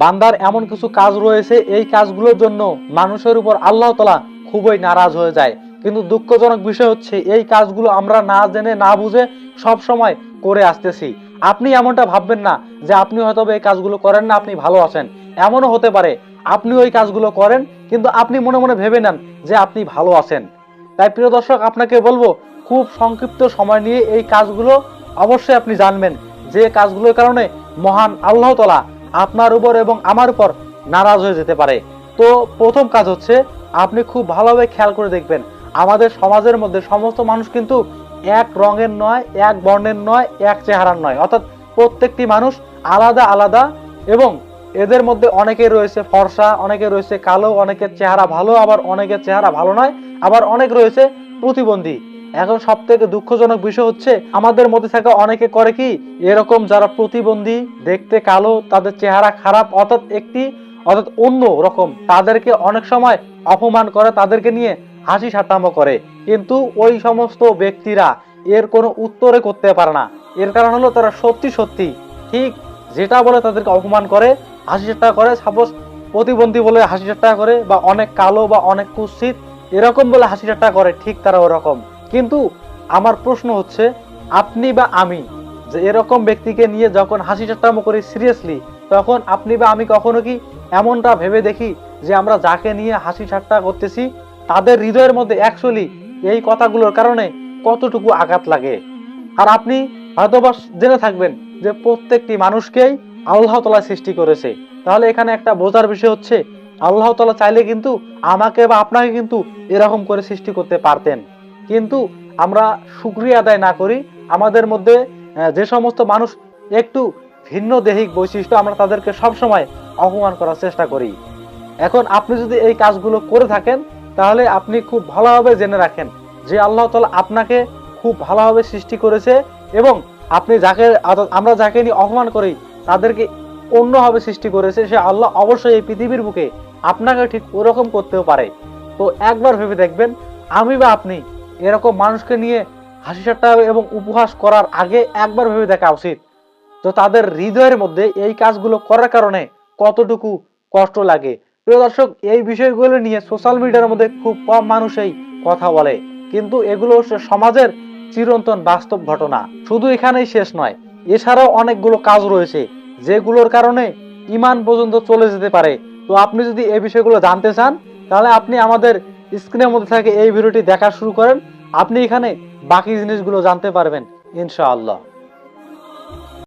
বান্দার এমন কিছু কাজ রয়েছে, এই কাজগুলোর জন্য মানুষের উপর আল্লাহ তালা খুবই নারাজ হয়ে যায়। কিন্তু দুঃখজনক বিষয় হচ্ছে, এই কাজগুলো আমরা না জেনে, না বুঝে সব সময় করে আসতেছি। আপনি এমনটা ভাববেন না যে আপনি হয়তো এই কাজগুলো করেন না, আপনি ভালো আছেন। এমনও হতে পারে, আপনি ওই কাজগুলো করেন, কিন্তু আপনি মনে মনে ভেবে নেন যে আপনি ভালো আছেন। তাই প্রিয় দর্শক, আপনাকে বলব, খুব সংক্ষিপ্ত সময় নিয়ে এই কাজগুলো অবশ্যই আপনি জানবেন। যে কাজগুলোর কারণে মহান আল্লাহ তালা আপনার উপর এবং আমার উপর নারাজ হয়ে যেতে পারে। তো প্রথম কাজ হচ্ছে, আপনি খুব ভালোভাবে খেয়াল করে দেখবেন, আমাদের সমাজের মধ্যে সমস্ত মানুষ কিন্তু এক রঙের নয়, এক বর্ণের নয়, এক চেহারার নয়। অর্থাৎ প্রত্যেকটি মানুষ আলাদা আলাদা এবং এদের মধ্যে অনেকে রয়েছে ফর্সা, অনেকে রয়েছে কালো, অনেকের চেহারা ভালো, আবার অনেকের চেহারা ভালো নয়, আবার অনেক রয়েছে প্রতিবন্ধী। এখন সব থেকে দুঃখজনক বিষয় হচ্ছে, আমাদের মধ্যে থাকা অনেকে করে কি, এরকম যারা প্রতিবন্ধী, দেখতে কালো, তাদের চেহারা খারাপ, অর্থাৎ একটি, অর্থাৎ অন্য রকম, তাদেরকে অনেক সময় অপমান করে, তাদেরকে নিয়ে হাসি ঠাট্টামো করে। কিন্তু ওই সমস্ত ব্যক্তিরা এর কোনো উত্তরে করতে পারে না। এর কারণ হলো তারা সত্যি সত্যি, ঠিক যেটা বলে তাদেরকে অপমান করে, হাসি ঠাট্টা করে সাপোজ প্রতিবন্ধী বলে হাসি ঠাট্টা করে, বা অনেক কালো বা অনেক কুৎসিত, এরকম বলে হাসি ঠাট্টা করে, ঠিক তারা ওরকম। কিন্তু আমার প্রশ্ন হচ্ছে, আপনি বা আমি যে এরকম ব্যক্তিকে নিয়ে যখন হাসি ঠাট্টামো করি সিরিয়াসলি তখন আপনি বা আমি কখনো কি এমনটা ভেবে দেখি যে আমরা যাকে নিয়ে হাসি ঠাট্টা করতেছি, তাদের হৃদয়ের মধ্যে অ্যাকচুয়ালি এই কথাগুলোর কারণে কতটুকু আঘাত লাগে? আর আপনি হয়তোবা জেনে থাকবেন যে প্রত্যেকটি মানুষকেই আল্লাহ তালা সৃষ্টি করেছে। তাহলে এখানে একটা বোঝার বিষয় হচ্ছে, আল্লাহ তালা চাইলে কিন্তু আমাকে বা আপনাকে কিন্তু এরকম করে সৃষ্টি করতে পারতেন। কিন্তু আমরা সুক্রিয়া আদায় না করি। আমাদের মধ্যে যে সমস্ত মানুষ একটু ভিন্ন দেহিক বৈশিষ্ট্য আমরা তাদেরকে সবসময় অপমান করার চেষ্টা করি। এখন আপনি যদি এই কাজগুলো করে থাকেন, তাহলে আপনি খুব ভালোভাবে জেনে রাখেন যে আল্লাহ তালা আপনাকে খুব ভালোভাবে সৃষ্টি করেছে এবং আপনি যাকে আমরা যাকে নিয়ে অপমান করি, তাদেরকে অন্যভাবে সৃষ্টি করেছে, সে আল্লাহ অবশ্যই এই পৃথিবীর বুকে আপনাকে ঠিক ওরকম করতেও পারে। তো একবার ভেবে দেখবেন, আমি বা আপনি এরকম মানুষকে নিয়ে হাসি ঠাট্টা এবং উপহাস করার আগে একবার ভেবে দেখা উচিত। তো তাদের হৃদয়ের মধ্যে এই কাজগুলো করার কারণে কতটুকু কষ্ট লাগে? প্রিয় দর্শক, এই বিষয়গুলো নিয়ে সোশ্যাল মিডিয়ার মধ্যে খুব কম মানুষই কথা বলে। কিন্তু এগুলো সমাজের চিরন্তন বাস্তব ঘটনা। শুধু এখানেই শেষ নয়, এছাড়াও অনেকগুলো কাজ রয়েছে, যেগুলোর কারণে ইমান পর্যন্ত চলে যেতে পারে। তো আপনি যদি এই বিষয়গুলো জানতে চান, তাহলে আপনি আমাদের স্ক্রিনের মধ্যে থাকে এই ভিডিওটি দেখা শুরু করেন। আপনি এখানে বাকি জিনিসগুলো জানতে পারবেন, ইনশাআল্লাহ।